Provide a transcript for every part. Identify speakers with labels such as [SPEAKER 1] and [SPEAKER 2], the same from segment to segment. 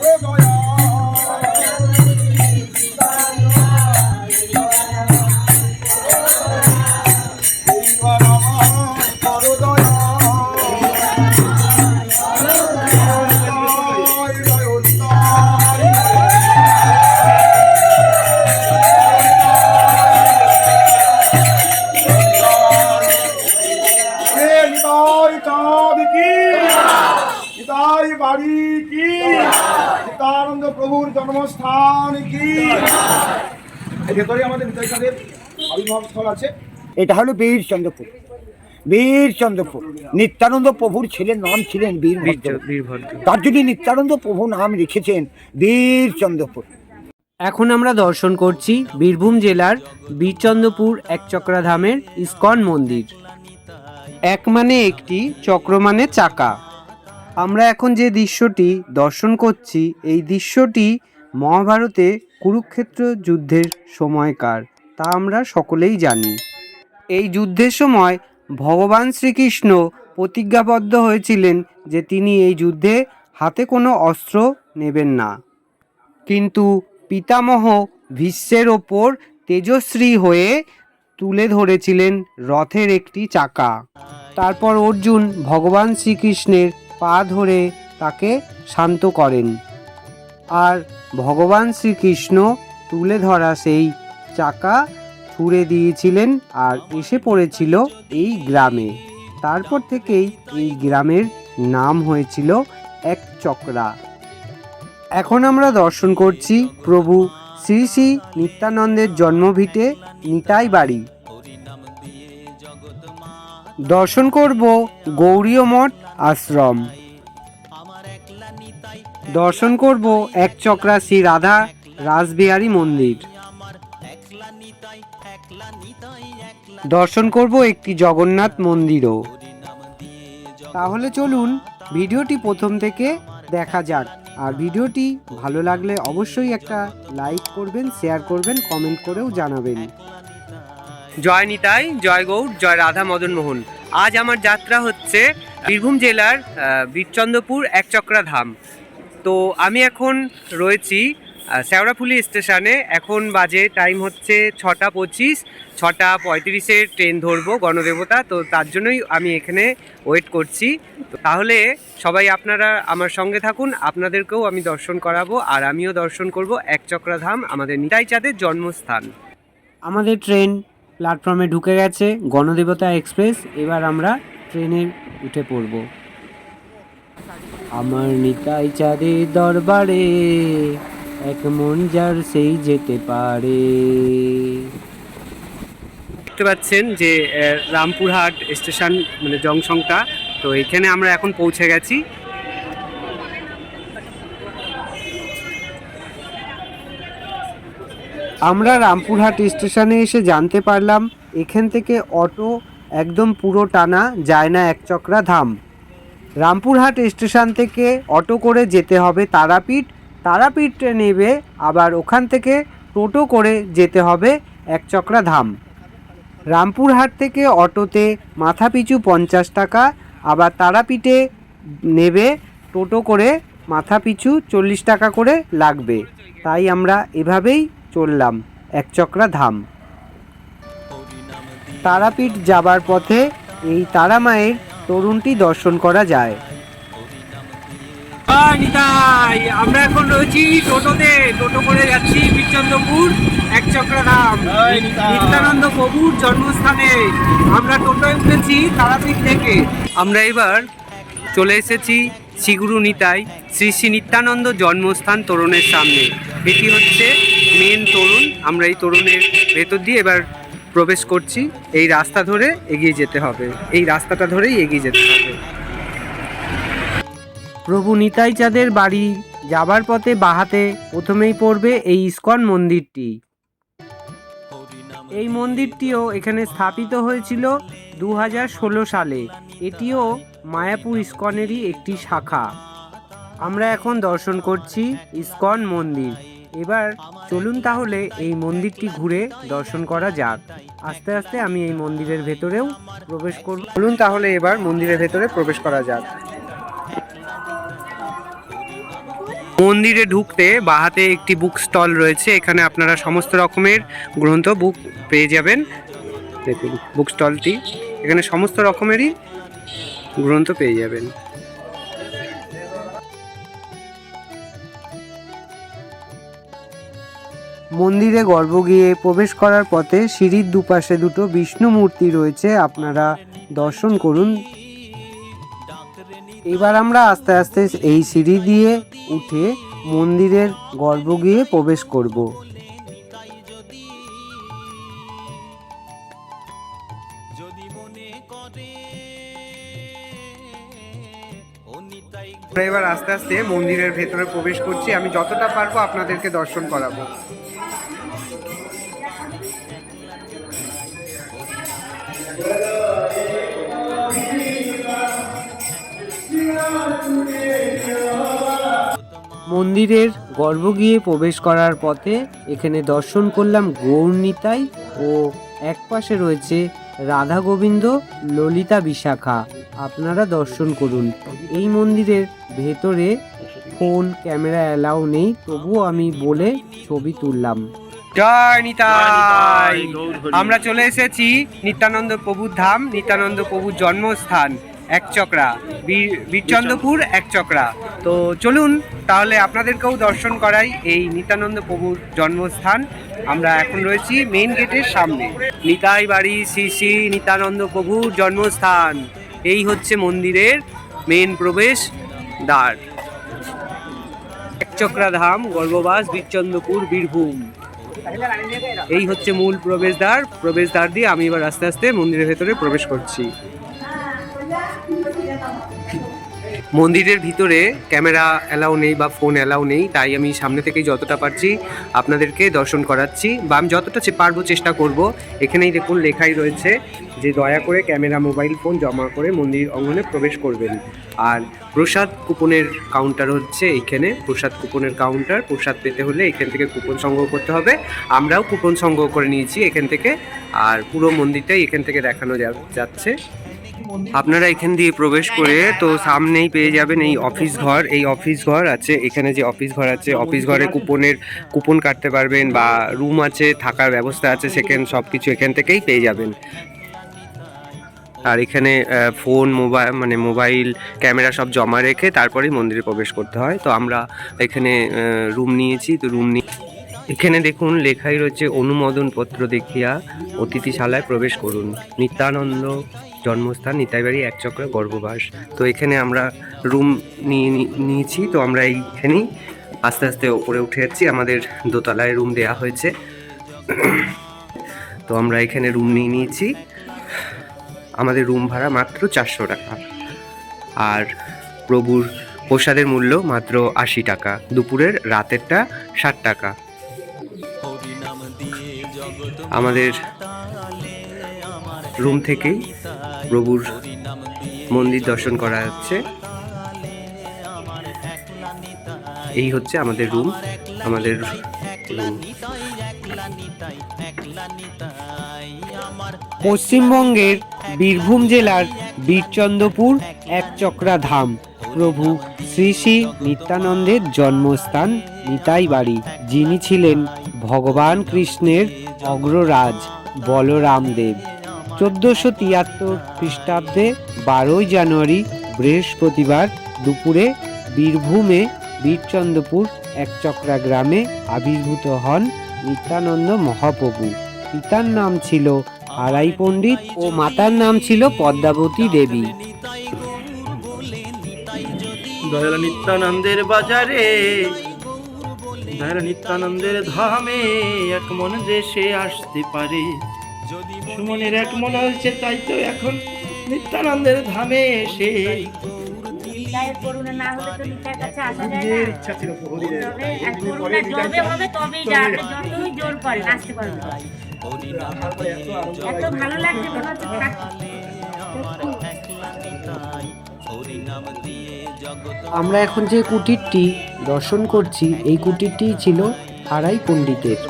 [SPEAKER 1] করো জন্মস্থান কি? ভেতরে আমাদের আবির্ভাব স্থল আছে।
[SPEAKER 2] এটা হলো বীরচন্দ্রপুর বীরচন্দ্রপুর নিত্যানন্দ প্রভুর ছেলের নাম ছিলেন
[SPEAKER 3] বীর
[SPEAKER 2] তার জন্য নিত্যানন্দ প্রভু নাম লিখেছেন বীরচন্দ্রপুর
[SPEAKER 3] এখন আমরা দর্শন করছি বীরভূম জেলার বীরচন্দ্রপুর এক চক্রাধামের ইস্কন মন্দির। এক মানে একটি চক্র মানে চাকা। আমরা এখন যে দৃশ্যটি দর্শন করছি এই দৃশ্যটি মহাভারতে কুরুক্ষেত্র যুদ্ধের সময়কার তা আমরা সকলেই জানি। এই যুদ্ধের সময় ভগবান শ্রীকৃষ্ণ প্রতিজ্ঞাবদ্ধ হয়েছিলেন যে তিনি এই যুদ্ধে হাতে কোনো অস্ত্র নেবেন না। কিন্তু পিতামহ ভীষ্মের ওপর তেজশ্রী হয়ে তুলে ধরেছিলেন রথের একটি চাকা। তারপর অর্জুন ভগবান শ্রীকৃষ্ণের পা ধরে তাকে শান্ত করেন। আর ভগবান শ্রীকৃষ্ণ তুলে ধরা সেই চাকা ছুঁড়ে দিয়েছিলেন আর এসে পড়েছিল এই গ্রামে। তারপর থেকেই এই গ্রামের নাম হয়েছিল এক চক্রা এখন আমরা দর্শন করছি প্রভু শ্রী শ্রী নিত্যানন্দের জন্মভিটে নিতাই বাড়ি। দর্শন করব গৌরীয় মঠ আশ্রম। দর্শন করব এক চক্রা শ্রী রাধা রাসবিহারী মন্দির। দর্শন করব একটি জগন্নাথ মন্দিরও। তাহলে চলুন ভিডিওটি প্রথম থেকে দেখা যাক। আর ভিডিওটি ভালো লাগলে অবশ্যই একটা লাইক করবেন, শেয়ার করবেন, কমেন্ট করেও জানাবেন। জয় নিতাই, জয় গৌর, জয় রাধা মদন মোহন। আজ আমার যাত্রা হচ্ছে বীরভূম জেলার বীরচন্দ্রপুর একচক্রা ধাম। তো আমি এখন রয়েছি আহ, শেওড়াফুলি স্টেশনে। এখন বাজে টাইম হচ্ছে ছটা পঁচিশ ছটা পঁয়ত্রিশের ট্রেন ধরবো গণদেবতা তো তার জন্যই আমি এখানে ওয়েট করছি। তাহলে সবাই আপনারা আমার সঙ্গে থাকুন আপনাদেরকেও আমি দর্শন করাবো আর আমিও দর্শন করব এক চক্রাধাম আমাদের নিতাই চাঁদের জন্মস্থান। আমাদের ট্রেন প্ল্যাটফর্মে ঢুকে গেছে গণদেবতা এক্সপ্রেস এবার আমরা ট্রেনে উঠে পড়ব। আমার নিতাই চাঁদের দরবারে এক মন যার সেই যেতে পারে। দেখতে পাচ্ছেন যে রামপুরহাট স্টেশন মানে জংশনটা। তো এখানে আমরা এখন পৌঁছে গেছি। আমরা রামপুরহাট স্টেশনে এসে জানতে পারলাম এখান থেকে অটো একদম পুরো টানা যায় না একচক্রা ধাম। রামপুরহাট স্টেশন থেকে অটো করে যেতে হবে তারাপীঠ। তারাপীঠ নেবে, আবার ওখান থেকে টোটো করে যেতে হবে একচক্রা ধাম রামপুরহাট থেকে অটোতে মাথাপিছু পঞ্চাশ টাকা, আবার তারাপীঠে নেবে টোটো করে মাথাপিছু চল্লিশ টাকা করে লাগবে। তাই আমরা এভাবেই চললাম একচক্রা ধাম তারাপীঠ যাবার পথে এই তারা মায়ের তরুণটি দর্শন করা যায়। নিতাই আমরা এখন রয়েছি টোটোতে। টোটো করে যাচ্ছি বীরচন্দ্রপুর এক চক্রাধাম নিত্যানন্দ প্রভুর জন্মস্থানে। আমরা টোটোয় উঠেছি তারাপীঠ থেকে। আমরা এবার চলে এসেছি শ্রীগুরু নিতাই শ্রী শ্রী নিত্যানন্দ জন্মস্থান তরুণের সামনে। এটি হচ্ছে মেন তরুণ। আমরা এই তরুণের ভেতর দিয়ে এবার প্রবেশ করছি, এই রাস্তা ধরে এগিয়ে যেতে হবে। এই রাস্তাটা ধরেই এগিয়ে যেতে হবে। প্রভু নিতাই চাঁদের বাড়ি যাবার পথে বাহাতে প্রথমেই পড়বে এই ইস্কন মন্দিরটি। এই মন্দিরটিও এখানে স্থাপিত হয়েছিল দু হাজার ষোলো সালে। এটিও মায়াপুর ইস্কনেরই একটি শাখা। আমরা এখন দর্শন করছি ইস্কন মন্দির। এবার চলুন তাহলে এই মন্দিরটি ঘুরে দর্শন করা যাক। আস্তে আস্তে আমি এই মন্দিরের ভেতরেও প্রবেশ করব। চলুন তাহলে এবার মন্দিরের ভেতরে প্রবেশ করা যাক। মন্দিরে ঢুকতে বাহাতে একটি বুক স্টল রয়েছে, এখানে আপনারা সমস্ত রকমের গ্রন্থ, বুক পেয়ে যাবেন। দেখুন, বুক স্টলটি। এখানে সমস্ত রকমেরই গ্রন্থ পেয়ে যাবেন। মন্দিরে গর্ভ গিয়ে প্রবেশ করার পথে সিঁড়ির দুপাশে দুটো বিষ্ণু মূর্তি রয়েছে, আপনারা দর্শন করুন। এবার আমরা আস্তে আস্তে এই সিঁড়ি দিয়ে উঠে মন্দিরের গর্ভ গিয়ে প্রবেশ করব। এবার আস্তে আস্তে মন্দিরের ভেতরে প্রবেশ করছি। আমি যতটা পারব আপনাদেরকে দর্শন করাবো। মন্দিরের গর্ভ গিয়ে প্রবেশ করার পথে এখানে দর্শন করলাম গৌরনিতাই ও এক পাশে রয়েছে রাধা গোবিন্দ ললিতা বিশাখা। আপনারা দর্শন করুন। এই মন্দিরের ভেতরে ফোন, ক্যামেরা অ্যালাউ নেই, তবুও আমি বলে ছবি তুললাম। জয় নিতাই। আমরা চলে এসেছি নিত্যানন্দ প্রভুর ধাম নিত্যানন্দ প্রভুর জন্মস্থান এক চক্রা। বীর বীরচন্দ্রপুর এক চক্রা। তো চলুন তাহলে আপনাদেরকেও দর্শন করাই এই নিত্যানন্দ প্রভুর জন্মস্থান। আমরা এখন রয়েছি মেইন গেটের সামনে। নিতাই বাড়ি শ্রী শ্রী নিত্যানন্দ প্রভুর জন্মস্থান। এই হচ্ছে মন্দিরের মেন প্রবেশ দ্বার। একচক্রা ধাম গর্ভবাস বীরচন্দ্রপুর বীরভূম। এই হচ্ছে মূল প্রবেশদ্বার। প্রবেশদ্বার দিয়ে আমি এবার আস্তে আস্তে মন্দিরের ভেতরে প্রবেশ করছি। মন্দিরের ভিতরে ক্যামেরা অ্যালাউ নেই বা ফোন অ্যালাউ নেই, তাই আমি সামনে থেকেই যতটা পারছি আপনাদেরকে দর্শন করাচ্ছি। বা আমি যতটা পারব চেষ্টা করব। এখানেই দেখুন লেখাই রয়েছে যে দয়া করে ক্যামেরা, মোবাইল, ফোন জমা করে মন্দির অঙ্গনে প্রবেশ করবেন। আর প্রসাদ কুপনের কাউন্টার হচ্ছে এইখানে। প্রসাদ কুপনের কাউন্টার প্রসাদ পেতে হলে এখান থেকে কুপন সংগ্রহ করতে হবে। আমরাও কুপন সংগ্রহ করে নিয়েছি এখান থেকে। আর পুরো মন্দিরটাই এখান থেকে দেখানো যাচ্ছে। আপনারা এখান দিয়ে প্রবেশ করে তো সামনেই পেয়ে যাবেন এই অফিস ঘর। এই অফিস ঘর আছে, এখানে যে অফিস ঘর আছে অফিস ঘরে কুপনের কুপন কাটতে পারবেন বা রুম আছে, থাকার ব্যবস্থা আছে, সেখানে সব কিছু এখান থেকেই পেয়ে যাবেন। আর এখানে ফোন মোবাইল মানে মোবাইল, ক্যামেরা সব জমা রেখে তারপরেই মন্দিরে প্রবেশ করতে হয়। তো আমরা এখানে রুম নিয়েছি। তো রুম নিয়ে এখানে দেখুন, লেখাই রয়েছে অনুমোদন পত্র দেখিয়া অতিথিশালায় প্রবেশ করুন। নিত্যানন্দ জন্মস্থান, নিতাইবাড়ি এক চক্র গর্ভবাস। তো এখানে আমরা রুম নিয়ে নিয়েছি। তো আমরা এইখানেই আস্তে আস্তে ওপরে উঠে যাচ্ছি। আমাদের দোতলায় রুম দেওয়া হয়েছে। তো আমরা এখানে রুম নিয়ে নিয়েছি। আমাদের রুম ভাড়া মাত্র চারশো টাকা। আর প্রভুর প্রসাদের মূল্য মাত্র আশি টাকা। দুপুরের রাতেরটা ষাট টাকা। আমাদের রুম থেকেই প্রভুর মন্দির দর্শন করা যাচ্ছে এই হচ্ছে আমাদের রুম আমাদের পশ্চিমবঙ্গের বীরভূম জেলার বীরচন্দ্রপুর একচক্রা ধাম। প্রভু শ্রী শ্রী নিত্যানন্দের জন্মস্থান নিতাই বাড়ি যিনি ছিলেন ভগবান কৃষ্ণের অগ্ররাজ বলরামদেব। চোদ্দশো তিয়াত্তর খ্রিস্টাব্দে বারোই জানুয়ারি বৃহস্পতিবার দুপুরে বীরভূমে বীরচন্দ্রপুর একচক্রা গ্রামে আবির্ভূত হন নিত্যানন্দ মহাপ্রভু। পিতার নাম ছিল আড়াই পণ্ডিত ও মাতার নাম ছিল পদ্মাবতী দেবী।
[SPEAKER 4] দয়াল নিত্যানন্দের বাজারে দয়াল নিত্যানন্দের ধামে এক মন দেশে আসতে পারে। সুমনের এক মন হয়েছে তাই তো এখন নিত্যানন্দের ধামে এসে।
[SPEAKER 1] ইচ্ছা ছিল প্রভুদিনের
[SPEAKER 5] তবে এক করুণা যবে হবে তবেই যতই জোর করে আসতে পারবে। এত ভালো লাগছে হচ্ছে থাক-
[SPEAKER 3] আমরা এখন যে কুটিরটি দর্শন করছি এই কুটিরটি ছিল আড়াই পণ্ডিতের।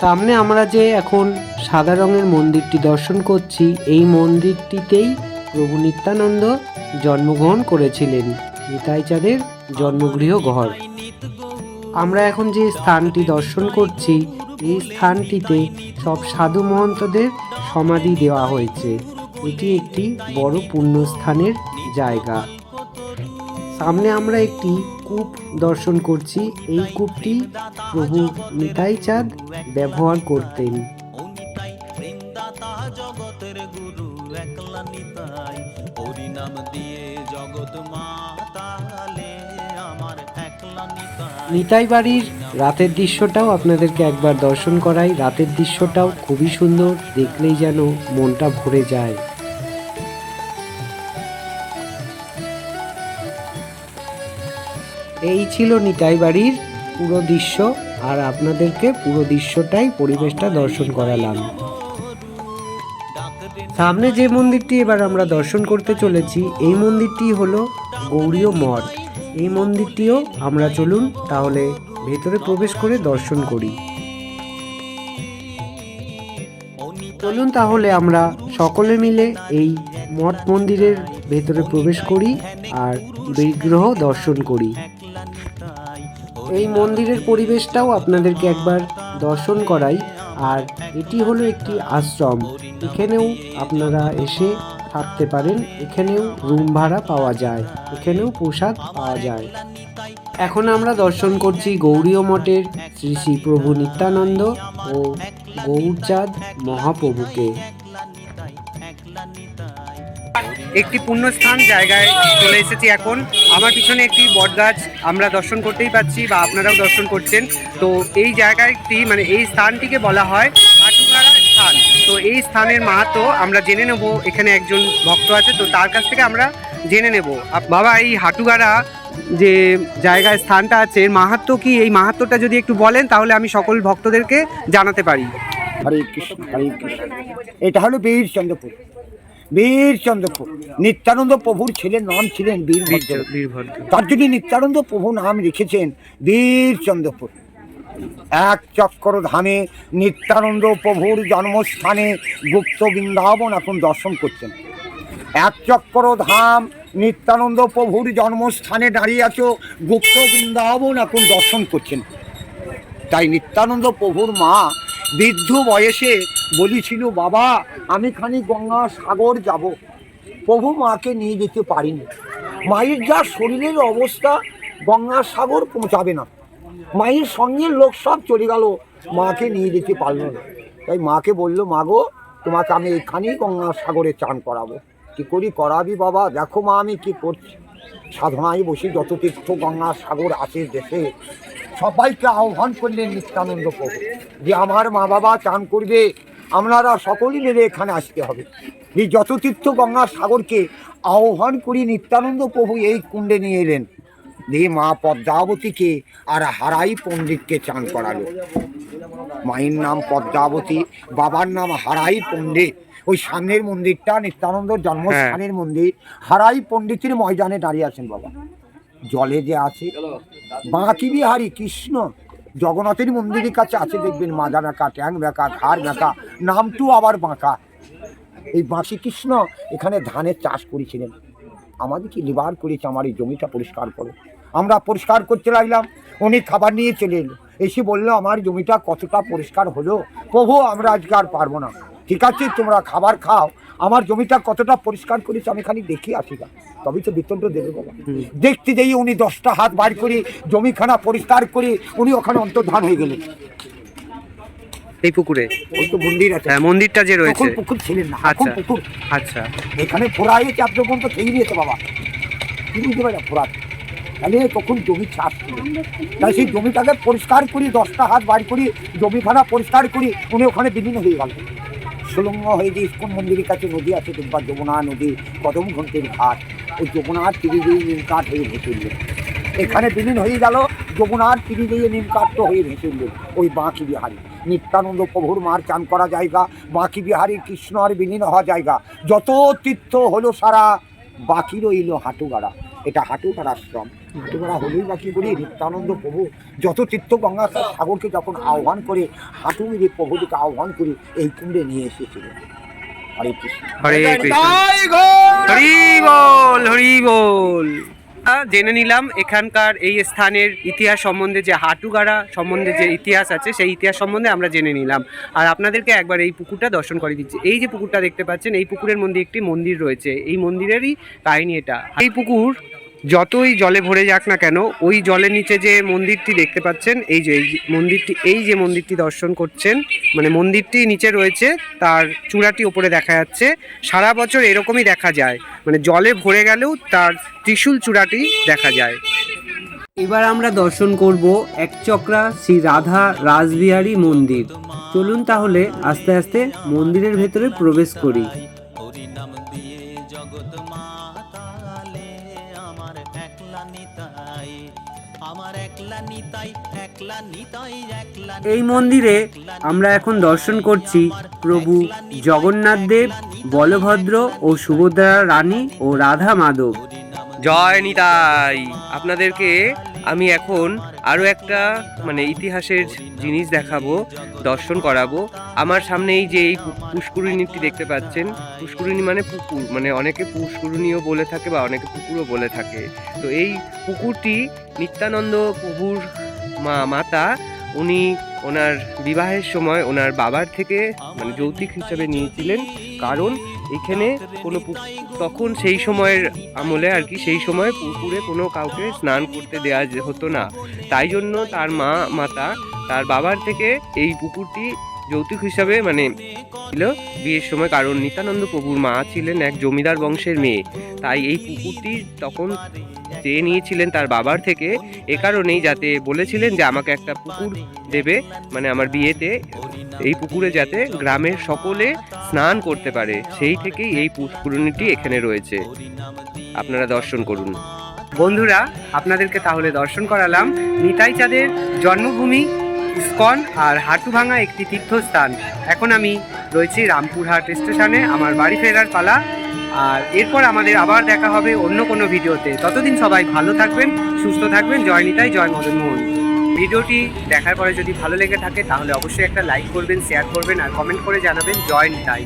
[SPEAKER 3] সামনে আমরা যে এখন সাদা রঙের মন্দিরটি দর্শন করছি এই মন্দিরটিতেই প্রভু নিত্যানন্দ জন্মগ্রহণ করেছিলেন নিতাই চাঁদের জন্মগৃহ ঘর। আমরা এখন যে স্থানটি দর্শন করছি এই স্থানটিতে সব সাধু মহন্তদের সমাধি দেওয়া হয়েছে। এটি একটি বড় পুণ্যস্থানের জায়গা। সামনে আমরা একটি কূপ দর্শন করছি। এই কূপটি প্রভু নিতাই চাঁদ ব্যবহার করতেন।
[SPEAKER 6] নিতাই
[SPEAKER 3] বাড়ির রাতের দৃশ্যটাও আপনাদেরকে একবার দর্শন করাই। রাতের দৃশ্যটাও খুবই সুন্দর, দেখলেই যেন মনটা ভরে যায়। এই ছিল নিতাই বাড়ির পুরো দৃশ্য, আর আপনাদেরকে পুরো দৃশ্যটাই, পরিবেশটা দর্শন করালাম। সামনে যে মন্দিরটি এবার আমরা দর্শন করতে চলেছি, এই মন্দিরটি হলো গৌরীয় মঠ। এই মন্দিরটিও আমরা চলুন তাহলে ভেতরে প্রবেশ করে দর্শন করি। চলুন তাহলে আমরা সকলে মিলে এই মঠ মন্দিরের ভেতরে প্রবেশ করি আর বিগ্রহ দর্শন করি। এই মন্দিরের পরিবেশটাও আপনাদেরকে একবার দর্শন করাই। আর এটি হলো একটি আশ্রম। এখানেও আপনারা এসে থাকতে পারেন। এখানেও রুম ভাড়া পাওয়া যায়। এখানেও প্রসাদ পাওয়া যায়। এখন আমরা দর্শন করছি গৌরীয় মঠের শ্রী শ্রী প্রভু নিত্যানন্দ ও গৌরচাঁদ মহাপ্রভুকে। একটি পুণ্যস্থান জায়গায় চলে এসেছি এখন। আমার পিছনে একটি বটগাছ আমরা দর্শন করতেই পাচ্ছি বা আপনারাও দর্শন করছেন। তো এই জায়গাটি মানে এই স্থানটিকে বলা হয় হাটুগাড়া স্থান। তো এই স্থানের মাহাত্ম আমরা জেনে নেব, এখানে একজন ভক্ত আছে, তো তার কাছ থেকে আমরা জেনে নেব। বাবা, এই হাটুগাড়া যে জায়গায় স্থানটা আছে এর মাহাত্ম কি? এই মাহাত্মটা যদি একটু বলেন তাহলে আমি সকল ভক্তদেরকে জানাতে পারি।
[SPEAKER 2] হরে কৃষ্ণ হরে কৃষ্ণ। এটা হলো বীরচন্দ্রপুর বীরচন্দ্রপুর নিত্যানন্দ প্রভুর ছেলের নাম ছিলেন বীরভদ্র
[SPEAKER 3] বীরভদ্র
[SPEAKER 2] তার জন্য নিত্যানন্দ প্রভু নাম রেখেছেন বীরচন্দ্রপুর এক চক্র ধামে নিত্যানন্দ প্রভুর জন্মস্থানে গুপ্ত বৃন্দাবন এখন দর্শন করছেন। এক চক্র ধাম নিত্যানন্দ প্রভুর জন্মস্থানে দাঁড়িয়ে আছো। গুপ্ত বৃন্দাবন এখন দর্শন করছেন। তাই নিত্যানন্দ প্রভুর মা বৃদ্ধ বয়সে বলেছিল, বাবা, আমি খানি গঙ্গা সাগর যাব। প্রভু মাকে নিয়ে যেতে পারিনি। মায়ের যা শরীরের অবস্থা, গঙ্গা সাগর পৌঁছাবে না। মায়ের সঙ্গে লোক সব চলে গেল। মাকে নিয়ে যেতে পারল না। তাই মাকে বলল মাগো তোমাকে আমি এখানেই গঙ্গা সাগরে চান করাবো। কি করি করাবি বাবা? দেখো মা, আমি কি করছি? সাধনায় বসি, যত তীর্থ গঙ্গা সাগর আছে দেশে, সবাইকে আহ্বান করলেন নিত্যানন্দ প্রভু, যে আমার মা বাবা চান করবে, আপনারা সকলেই মিলে এখানে আসতে হবে। এই যত তীর্থ গঙ্গা সাগরকে আহ্বান করি নিত্যানন্দ প্রভু এই কুণ্ডে নিয়ে এলেন। দিয়ে মা পদ্মাবতীকে আর হারাই পণ্ডিতকে চান করালো। মায়ের নাম পদ্মাবতী, বাবার নাম হারাই পণ্ডিত। ওই সামনের মন্দিরটা নিত্যানন্দ জন্মস্থানের মন্দির হারাই পণ্ডিতের ময়দানে দাঁড়িয়ে আছেন বাবা। জলে যে আছে বাঁকি বিহারী কৃষ্ণ জগন্নাথের মন্দিরের কাছে আছে দেখবেন মাজা বেঁকা ট্যাং বেঁকা ঘাড় বেঁকা নামটু আবার বাঁকা। এই বাঁশি কৃষ্ণ এখানে ধানের চাষ করেছিলেন। আমাদেরকে লিবার করেছে আমার এই জমিটা পরিষ্কার করো। আমরা পরিষ্কার করতে লাগলাম উনি খাবার নিয়ে চলে এলো। এসে বলল আমার জমিটা কতটা পরিষ্কার হলো? প্রভু আমরা আজকে আর পারব না। ঠিক আছে তোমরা খাবার খাও। আমার জমিটা কতটা পরিষ্কার করেছে আমি খালি দেখি আসি না তবেই তো বেতনটা দেবে বাবা। দেখতে যেই উনি দশটা হাত বার করে জমিখানা পরিষ্কার করে উনি ওখানে অন্তর্ধান হয়ে গেলেন।
[SPEAKER 3] এই পুকুরে?
[SPEAKER 2] ওই তো মন্দির আছে।
[SPEAKER 3] হ্যাঁ, মন্দিরটা যে রয়েছে।
[SPEAKER 2] পুকুর ছিলেন না
[SPEAKER 3] আচ্ছা।
[SPEAKER 2] পুকুর।
[SPEAKER 3] আচ্ছা।
[SPEAKER 2] এখানে ফোড়া হয়েছে আপনি পর্যন্ত খেয়ে বাবা। কি বুঝতে পারে ফোড়া? তাহলে তখন জমি চাষ ছিল। তাই সেই জমিটাকে পরিষ্কার করি দশটা হাত বাড়ি করি জমিখানা পরিষ্কার করি উনি ওখানে বিলীন হয়ে গেল সুলঙ্গ হয়ে যে ইস্কন মন্দিরের কাছে নদী আছে দেখবার যমুনা নদী, কদম ঘন্টের ঘাট, ওই যমুনার তীরে দিয়ে নিম কাঠ হয়ে ভেসে এখানে বিলীন হয়ে গেল, যমুনার তীরে দিয়ে নিম কাঠ তো হয়ে ভেসে উঠল ওই বাঁকি বিহারি। নিত্যানন্দ প্রভুর মার চান করা জায়গা, বাঁকি বিহারি কৃষ্ণ আর বিলীন হওয়া জায়গা। যত তীর্থ হলো সারা, বাকি রইল হাটুগাড়া। এটা হাটুগাড়া আশ্রম। হাটুপাড়া হলেই বা কী করি? নিত্যানন্দ প্রভু যত তীর্থ গঙ্গা সাগরকে যখন আহ্বান করে হাঁটু মেরে প্রভুটিকে আহ্বান করে এই কুণ্ডে নিয়ে এসেছিল। হরে কৃষ্ণ।
[SPEAKER 3] হরে কৃষ্ণ। হরি বল হরি বল। জেনে নিলাম এখানকার এই স্থানের ইতিহাস সম্বন্ধে যে হাটুগাড়া সম্বন্ধে যে ইতিহাস আছে, সেই ইতিহাস সম্বন্ধে আমরা জেনে নিলাম। আর আপনাদেরকে একবার এই পুকুরটা দর্শন করে দিচ্ছি। এই যে পুকুরটা দেখতে পাচ্ছেন, এই পুকুরের মধ্যে একটি মন্দির রয়েছে। এই মন্দিরেরই কাহিনী এটা। এই পুকুর যতই জলে ভরে যাক না কেন, ওই জলের নিচে যে মন্দিরটি দেখতে পাচ্ছেন, এই যে, এই মন্দিরটি, এই যে মন্দিরটি দর্শন করছেন মানে মন্দিরটি নিচে রয়েছে, তার চূড়াটি ওপরে দেখা যাচ্ছে, সারা বছর এরকমই দেখা যায় মানে জলে ভরে গেলেও তার ত্রিশূল চূড়াটি দেখা যায়। এবার আমরা দর্শন করব একচক্রা শ্রী রাধা রাসবিহারী মন্দির। চলুন তাহলে আস্তে আস্তে মন্দিরের ভেতরে প্রবেশ করি। এই মন্দিরে আমরা এখন দর্শন করছি প্রভু জগন্নাথ দেব বলভদ্র ও সুভদ্রা রানী ও রাধা মাধব। জয় নিতাই। আপনাদেরকে আমি এখন আরও একটা মানে ইতিহাসের জিনিস দেখাবো দর্শন করাবো। আমার সামনে এই যে এই পুষ্করিণীটি দেখতে পাচ্ছেন পুষ্করিণী মানে পুকুর মানে অনেকে পুষ্করিণীও বলে থাকে বা অনেকে পুকুরও বলে থাকে। তো এই পুকুরটি নিত্যানন্দ প্রভুর মা মাতা, উনি ওনার বিবাহের সময় ওনার বাবার থেকে মানে যৌতুক হিসাবে নিয়েছিলেন। কারণ এখানে কোনো তখন সেই সময়ের আমলে আর কি, সেই সময় পুকুরে কোনো কাউকে স্নান করতে দেওয়া হতো না। তাই জন্য তার মা মাতা, তার বাবার থেকে এই পুকুরটি যৌতুক হিসাবে মানে ছিল। বিয়ের সময় কারণ নিত্যানন্দ প্রভুর মা ছিলেন এক জমিদার বংশের মেয়ে। তাই এই পুকুরটি তখন চেয়ে নিয়েছিলেন তার বাবার থেকে। এ কারণেই যাতে বলেছিলেন যে, আমাকে একটা পুকুর দেবে মানে আমার বিয়েতে। এই পুকুরে যাতে গ্রামের সকলে স্নান করতে পারে। সেই থেকেই এই পুষ্করিণীটি এখানে রয়েছে। আপনারা দর্শন করুন। বন্ধুরা, আপনাদেরকে তাহলে দর্শন করালাম নিতাই চাঁদের জন্মভূমি ইস্কন আর হাটুভাঙা একটি তীর্থস্থান। এখন আমি রয়েছি রামপুরহাট স্টেশনে, আমার বাড়ি ফেরার পালা। আর এরপর আমাদের আবার দেখা হবে অন্য কোনো ভিডিওতে। ততদিন সবাই ভালো থাকবেন, সুস্থ থাকবেন। জয় নিতাই, জয় মদন মোহন। ভিডিওটি দেখার পরে যদি ভালো লেগে থাকে, তাহলে অবশ্যই একটা লাইক করবেন শেয়ার করবেন, আর কমেন্ট করে জানাবেন, জয় নিতাই।